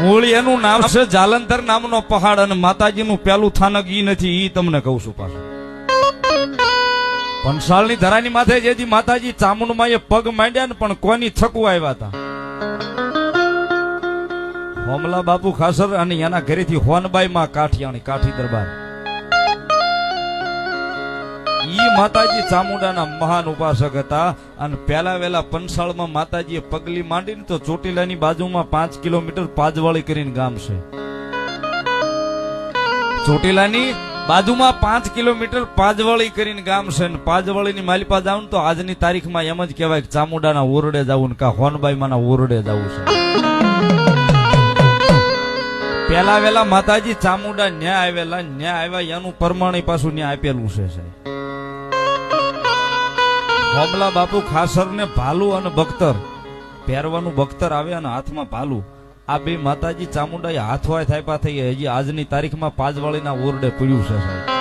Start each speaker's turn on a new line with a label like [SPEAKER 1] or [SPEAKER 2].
[SPEAKER 1] મૂળ એનું નામ છે જાલંધર નામનો પહાડ અને માતાજીનું પેલું થાનક ઈ નથી, ઈ તમને કહું છું પાછું. પંસાળની ધરાની માથે જેથી માતાજી ચામુંડમાં એ પગ માંડ્યા ને પણ કોની થકું આવ્યા હતા? હોમલા બાપુ ખાસર અને એના ઘરેથી હોનબાઈ માં કાઠિયાણી કાઠી દરબાર. માતાજી ચામુંડાના મહાન ઉપાસક હતા. અને પહેલા વહેલા પંસાળમાં માતાજીએ પગલી માંડીને તો ચોટીલાની બાજુમાં પાંચ કિલોમીટર પાજવાળી કરીને ગામ છે. ચોટીલાની બાજુમાં પાંચ કિલોમીટર પાજવાળી કરીને ગામ છે ને પાજવાળીની માલિપા જાવ તો આજની તારીખમાં એમ જ કહેવાય કે ચામુંડાના ઓરડે જવું ને કા હોનબાઈ માના ઓરડે જવું છે. પેલા વેલા માતાજી ચામુંડા ન્યા આવેલા, ન્યા આવ્યા, એનું પરમાણી પાછું ન્યા આપેલું છે સાહેબ. હોમલા બાપુ ખાસર ને ભાલુ અને બખ્તર. પહેરવાનું બખ્તર આવે અને હાથમાં ભાલુ. આ બે માતાજી ચામુંડા હાથવાય થાયપા થઈ હજી આજની તારીખમાં પાજવાળીના ઓરડે પડ્યું છે સાહેબ.